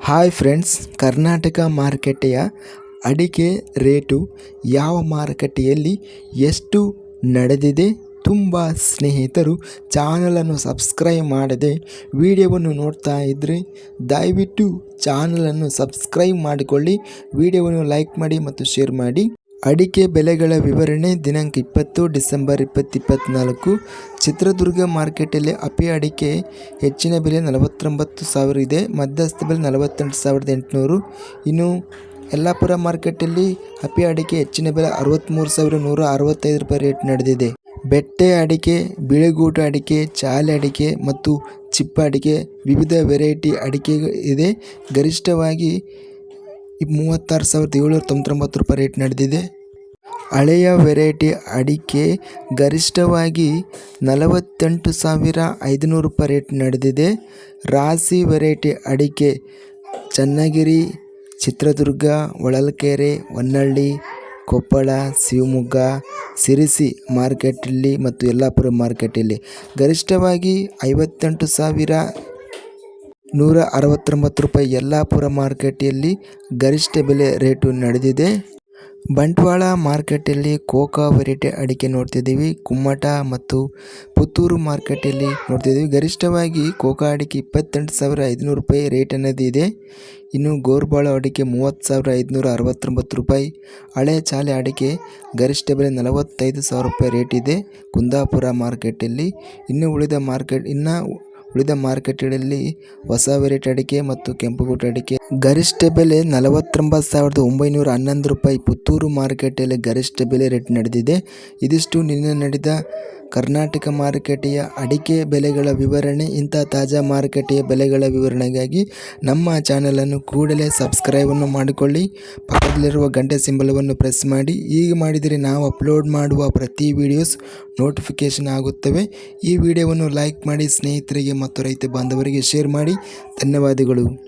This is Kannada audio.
ಹಾಯ್ ಫ್ರೆಂಡ್ಸ್ ಕರ್ನಾಟಕ ಮಾರುಕಟ್ಟೆಯ ಅಡಿಕೆ ರೇಟು ಯಾವ ಮಾರುಕಟ್ಟೆಯಲ್ಲಿ ಎಷ್ಟು ನಡೆದಿದೆ ತುಂಬ ಸ್ನೇಹಿತರು ಚಾನಲನ್ನು ಸಬ್ಸ್ಕ್ರೈಬ್ ಮಾಡದೆ ವಿಡಿಯೋವನ್ನು ನೋಡ್ತಾ ಇದ್ದರೆ ದಯವಿಟ್ಟು ಚಾನಲನ್ನು ಸಬ್ಸ್ಕ್ರೈಬ್ ಮಾಡಿಕೊಳ್ಳಿ, ವಿಡಿಯೋವನ್ನು ಲೈಕ್ ಮಾಡಿ ಮತ್ತು ಶೇರ್ ಮಾಡಿ. ಅಡಿಕೆ ಬೆಲೆಗಳ ವಿವರಣೆ ದಿನಾಂಕ ಇಪ್ಪತ್ತು ಡಿಸೆಂಬರ್ ಇಪ್ಪತ್ತಿಪ್ಪತ್ನಾಲ್ಕು. ಚಿತ್ರದುರ್ಗ ಮಾರ್ಕೆಟಲ್ಲಿ ಅಪಿ ಅಡಿಕೆ ಹೆಚ್ಚಿನ ಬೆಲೆ ನಲವತ್ತೊಂಬತ್ತು ಸಾವಿರ ಇದೆ, ಮಧ್ಯಸ್ಥ ಬೆಲೆ ನಲವತ್ತೆಂಟು ಸಾವಿರದ ಎಂಟುನೂರು. ಇನ್ನು ಯಲ್ಲಾಪುರ ಮಾರ್ಕೆಟಲ್ಲಿ ಅಪಿ ಅಡಿಕೆ ಹೆಚ್ಚಿನ ಬೆಲೆ ಅರವತ್ತ್ಮೂರು ಸಾವಿರ ನೂರ ಅರವತ್ತೈದು ರೂಪಾಯಿ ರೇಟ್ ನಡೆದಿದೆ. ಬೆಟ್ಟೆ ಅಡಿಕೆ, ಬಿಳಿಗೂಟ ಅಡಿಕೆ, ಚಾಲೆ ಅಡಿಕೆ ಮತ್ತು ಚಿಪ್ಪ ಅಡಿಕೆ ವಿವಿಧ ವೆರೈಟಿ ಅಡಿಕೆ ಇದೆ. ಗರಿಷ್ಠವಾಗಿ ಮೂವತ್ತಾರು ಸಾವಿರದ ಏಳ್ನೂರ ತೊಂಬತ್ತೊಂಬತ್ತು ರೂಪಾಯಿ ರೇಟ್ ನಡೆದಿದೆ. ಹಳೆಯ ವೆರೈಟಿ ಅಡಿಕೆ ಗರಿಷ್ಠವಾಗಿ ನಲವತ್ತೆಂಟು ಸಾವಿರ ಐದುನೂರು ರೂಪಾಯಿ ರೇಟ್ ನಡೆದಿದೆ. ರಾಸಿ ವೆರೈಟಿ ಅಡಿಕೆ ಚನ್ನಗಿರಿ, ಚಿತ್ರದುರ್ಗ, ಹೊಳಲ್ಕೆರೆ, ಹೊನ್ನಳ್ಳಿ, ಕೊಪ್ಪಳ, ಶಿವಮೊಗ್ಗ, ಸಿರಿಸಿ ಮಾರ್ಕೆಟಲ್ಲಿ ಮತ್ತು ಯಲ್ಲಾಪುರ ಮಾರ್ಕೆಟಲ್ಲಿ ಗರಿಷ್ಠವಾಗಿ ಐವತ್ತೆಂಟು ಸಾವಿರ ನೂರ ಅರವತ್ತೊಂಬತ್ತು ರೂಪಾಯಿ ಯಲ್ಲಾಪುರ ಮಾರ್ಕೆಟಲ್ಲಿ ಗರಿಷ್ಠ ಬೆಲೆ ರೇಟು ನಡೆದಿದೆ. ಬಂಟ್ವಾಳ ಮಾರ್ಕೆಟಲ್ಲಿ ಕೋಕಾ ವೆರೈಟಿ ಅಡಿಕೆ ನೋಡ್ತಿದ್ದೀವಿ, ಕುಮ್ಮಟ ಮತ್ತು ಪುತ್ತೂರು ಮಾರ್ಕೆಟಲ್ಲಿ ನೋಡ್ತಿದ್ದೀವಿ. ಗರಿಷ್ಠವಾಗಿ ಕೋಕಾ ಅಡಿಕೆ ಇಪ್ಪತ್ತೆಂಟು ಸಾವಿರ ಐದುನೂರು ರೂಪಾಯಿ ರೇಟ್ ಅನ್ನೋದು ಇದೆ. ಇನ್ನು ಗೋರ್ಬಾಳ ಅಡಿಕೆ ಮೂವತ್ತು ಸಾವಿರ ಐದುನೂರ ಅರವತ್ತೊಂಬತ್ತು ರೂಪಾಯಿ. ಹಳೆ ಚಾಲೆ ಅಡಿಕೆ ಗರಿಷ್ಠ ಬೆಲೆ ನಲವತ್ತೈದು ಸಾವಿರ ರೂಪಾಯಿ ರೇಟ್ ಇದೆ ಕುಂದಾಪುರ ಮಾರ್ಕೆಟಲ್ಲಿ ಇನ್ನು ಉಳಿದ ಮಾರ್ಕೆಟ್, ಇನ್ನು ಉಳಿದ ಮಾರ್ಕೆಟ್ಗಳಲ್ಲಿ ಹೊಸ ವೆರೈಟಿ ಅಡಿಕೆ ಮತ್ತು ಕೆಂಪುಗೂಟ ಅಡಿಕೆ ಗರಿಷ್ಠ ಬೆಲೆ ನಲವತ್ತೊಂಬತ್ತು ಸಾವಿರದ ಒಂಬೈನೂರ ಹನ್ನೊಂದು ರೂಪಾಯಿ. ಪುತ್ತೂರು ಮಾರುಕಟ್ಟೆಯಲ್ಲಿ ಗರಿಷ್ಠ ಬೆಲೆ ರೇಟ್ ನಡೆದಿದೆ. ಇದಿಷ್ಟು ನಿನ್ನೆ ನಡೆದ ಕರ್ನಾಟಕ ಮಾರುಕಟ್ಟೆಯ ಅಡಿಕೆ ಬೆಲೆಗಳ ವಿವರಣೆ. ಇಂಥ ತಾಜಾ ಮಾರುಕಟ್ಟೆಯ ಬೆಲೆಗಳ ವಿವರಣೆಗಾಗಿ ನಮ್ಮ ಚಾನಲನ್ನು ಕೂಡಲೇ ಸಬ್ಸ್ಕ್ರೈಬನ್ನು ಮಾಡಿಕೊಳ್ಳಿ. ಪಕ್ಕದಲ್ಲಿರುವ ಗಂಟೆ ಸಿಂಬಲವನ್ನು ಪ್ರೆಸ್ ಮಾಡಿ. ಹೀಗೆ ಮಾಡಿದರೆ ನಾವು ಅಪ್ಲೋಡ್ ಮಾಡುವ ಪ್ರತಿ ವಿಡಿಯೋಸ್ ನೋಟಿಫಿಕೇಷನ್ ಆಗುತ್ತವೆ. ಈ ವಿಡಿಯೋವನ್ನು ಲೈಕ್ ಮಾಡಿ, ಸ್ನೇಹಿತರಿಗೆ ಮತ್ತು ರೈತ ಬಾಂಧವರಿಗೆ ಶೇರ್ ಮಾಡಿ. ಧನ್ಯವಾದಗಳು.